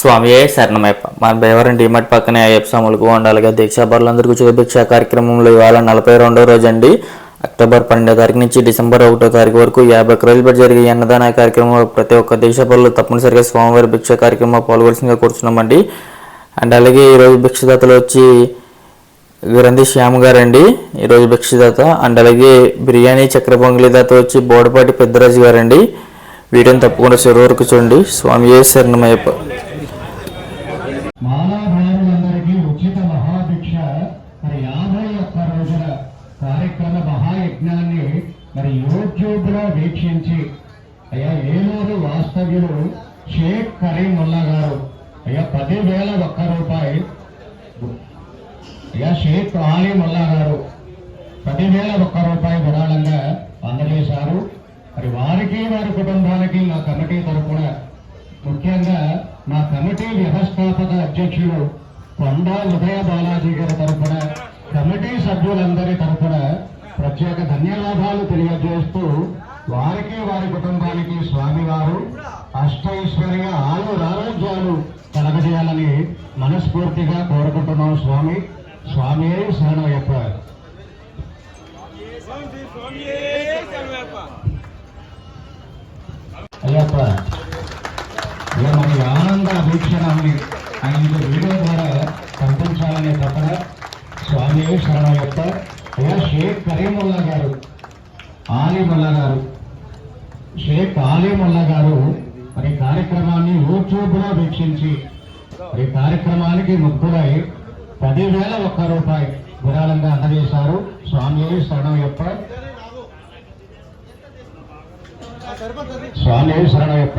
స్వామియే శరణమయ్యప్ప మన భీమవరం డిమార్ట్ పక్కనే అయ్యప్ప స్వాములకు ఉండాలిగా దీక్షాపరులందరికీ ఉచిత భిక్ష కార్యక్రమంలో ఇవాళ నలభై రెండో రోజు అండి. అక్టోబర్ పన్నెండో తారీఖు నుంచి డిసెంబర్ ఒకటో తారీఖు వరకు యాభై ఒక్క రోజుల పాటు జరిగే అన్నదాన కార్యక్రమంలో ప్రతి ఒక్క దీక్షాపరులు తప్పనిసరిగా స్వామివారి భిక్ష కార్యక్రమంలో పాల్గొల్సిందిగా కూర్చున్నామండి. అండ్ అలాగే ఈరోజు భిక్షదాతలు వచ్చి గ్రంథి శ్యామ్ గారండి. ఈరోజు భిక్షదాత అండ్ అలాగే బిర్యానీ చక్ర దాత వచ్చి బోడపాటి పెద్దరాజు గారండి. వీడియోని తప్పకుండా చివరి వరకు చూడండి. స్వామి ఏ శరణమయ్యప్ప మాలాభారులందరికీ ఉచిత మహాభిక్ష. మరి యాభై ఒక్క రోజుల కార్యక్రమ మహాయజ్ఞాన్ని మరి యూట్యూబ్లో వీక్షించి అయ్యా ఏలూరు వాస్తవ్యులు షేక్ కరీముల్లా గారు అయ్యా పదివేల ఒక్క రూపాయి. అయ్యా షేక్ ఆలీముల్లా గారు పదివేల ఒక్క రూపాయి విరాళంగా అందజేశారు. మరి వారికి వారి కుటుంబానికి మా కమిటీ తరఫున ముఖ్యంగా మా కమిటీ వ్యవస్థాపక అధ్యక్షుడు కొండా ఉదయ బాలాజీ గారి తరఫున కమిటీ సభ్యులందరి తరఫున ప్రత్యేక ధన్యవాదాలు తెలియజేస్తూ వారికి వారి కుటుంబానికి స్వామివారు అష్టైశ్వర్య ఆయుర ఆరోగ్యాలు కలగజేయాలని మనస్ఫూర్తిగా కోరుకుంటున్నాం స్వామి స్వామి శరణయ్యప్ప అయ్యప్ప ఇక మన ఆనంద వీక్షణాన్ని ఆయన వీడియో ద్వారా పంపించాలనే తపన స్వామి శరణయ్యప్ప యొక్క షేక్ కరీముల్లా గారు ఆలిముల్లా గారు. షేక్ ఆలిముల్లా గారు మరి కార్యక్రమాన్ని యూట్యూబ్లో వీక్షించి మరి కార్యక్రమానికి ముగ్గురై పదివేల ఒక్క రూపాయి విరాళంగా అందజేశారు స్వామి శరణయ్యప్ప. స్వామి శరణయ్యప్ప.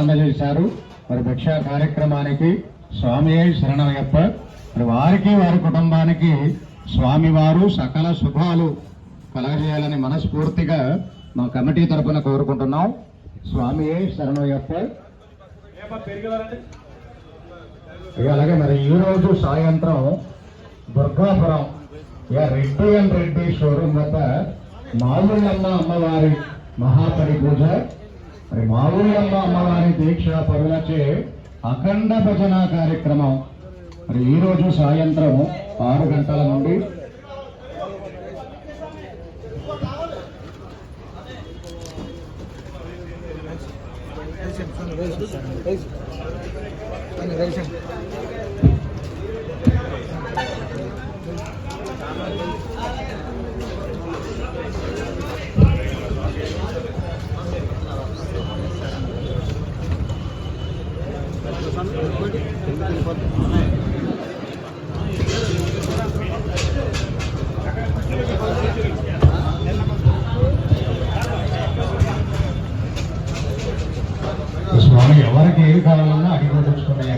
అందజేశారు. మరి భిక్ష కార్యక్రమానికి స్వామి శరణయ్యప్ప మరి వారికి వారి కుటుంబానికి స్వామివారు సకల శుభాలు కలగజేయాలని మనస్ఫూర్తిగా మా కమిటీ తరపున కోరుకుంటున్నాం. స్వామి శరణయ్యప్ప అలాగే మరి ఈ రోజు సాయంత్రం దుర్గాపురం ఇక రెడ్డి అండ్ రెడ్డి షోరూమ్ వద్ద మావుళ్ళమ్మ అమ్మవారి మహాపరి పూజ మరి మావుళ్ళమ్మ అమ్మవారి దీక్ష పరులచే అఖండ భజన కార్యక్రమం. మరి ఈరోజు సాయంత్రం ఆరు గంటల నుండి స్వామి ఎవరికి ఏది కావాలన్నా అడిగి తెచ్చుకున్నాయి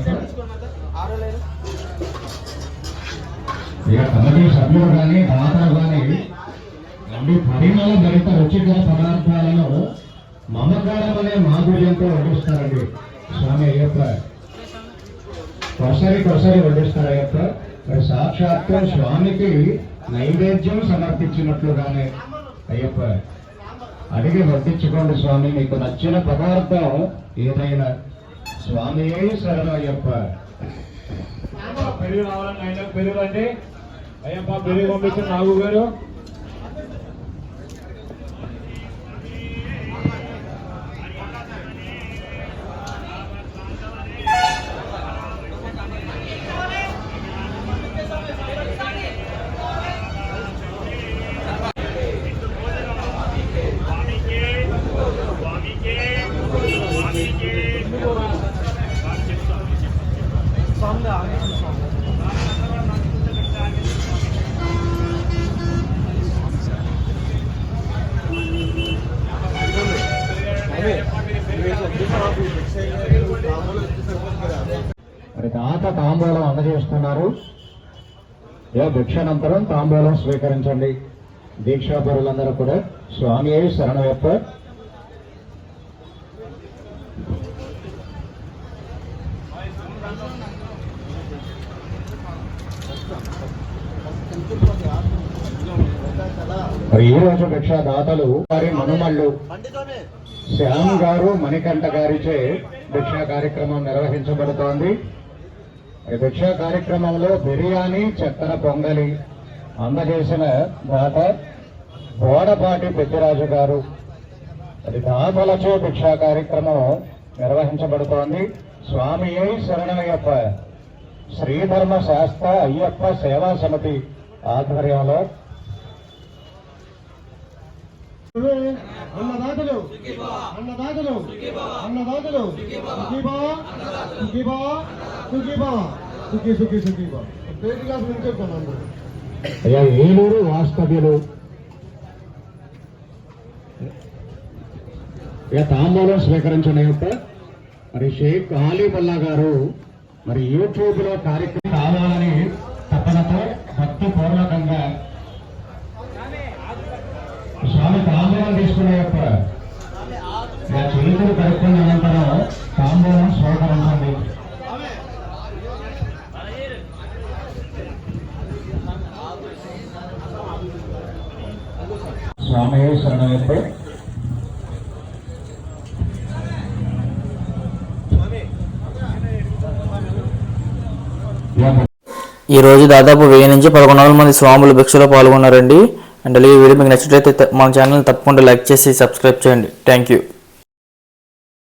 ఇక కమిటీ సభ్యులు కానీ దాతలు కానీ అన్ని పరిమళ భరిత రుచికర పదార్థాలను మమకారం అనే మాధుర్యంతో వహిస్తారండి స్వామి అయ్యప్ప. కొసరి కొసరి వడ్డిస్తారు అయ్యప్ప మరి సాక్షాత్తు స్వామికి నైవేద్యం సమర్పించినట్లుగానే అయ్యప్ప అడిగి వడ్డించుకోండి స్వామి మీకు నచ్చిన పదార్థం ఏదైనా. స్వామి శరణం అయ్యప్ప. పెరుగు రావాలని ఆయన పెరుగు అంటే అయ్యప్ప పెరుగు పంపించిన నాగు గారు. అందజేస్తున్నారు. ఏ భిక్షానంతరం తాంబూలం స్వీకరించండి. దీక్షాపరులందరూ కూడా స్వామి శరణవెప్ప మరి ఈ రోజు భిక్షాదాతలు వారి మనుమళ్ళు శ్యామ్ గారు మణికంఠ గారిచే భిక్షా కార్యక్రమం నిర్వహించబడుతోంది. భిక్షా కార్యక్రమంలో బిర్యానీ చక్కెర పొంగలి అందజేసిన దాత బోడపాటి పెద్దిరాజు గారు. అది దాతలచే భిక్షా కార్యక్రమం నిర్వహించబడుతోంది. స్వామి శరణమయ్యప్ప? శ్రీధర్మ శాస్త్ర అయ్యప్ప సేవా సమితి ఆధ్వర్యంలో అన్నదాతలు అన్నదాతలు అన్నదాతలు. సుఖీబా సుఖీబా సుఖీబా సుఖీ సుఖీ సుఖీబా పేరు క్లాస్ నుంచి చెప్తాను అందరూ. అయ్యా ఏలూరు వాస్తవ్యులు. ఇక తాంబూలం స్వీకరించిన యొక్క మరి షేక్ ఆలీముల్లా గారు మరి యూట్యూబ్లో కార్యక్రమం కావాలని తపనతో తాంబూలం యొక్క ఇక చేతులు కడుక్కున్న అనంతరం తాంబూలం స్వీకరించండి స్వామి శరణమయ్యప్ప ఈ రోజు దాదాపు వెయ్యి నుంచి పదకొండు వందల మంది స్వాములు భిక్షలో పాల్గొన్నారండి. అండ్ అలాగే వీడియో మీకు నచ్చినట్లయితే మన ఛానల్ తప్పకుండా లైక్ చేసి సబ్స్క్రైబ్ చేయండి. Thank you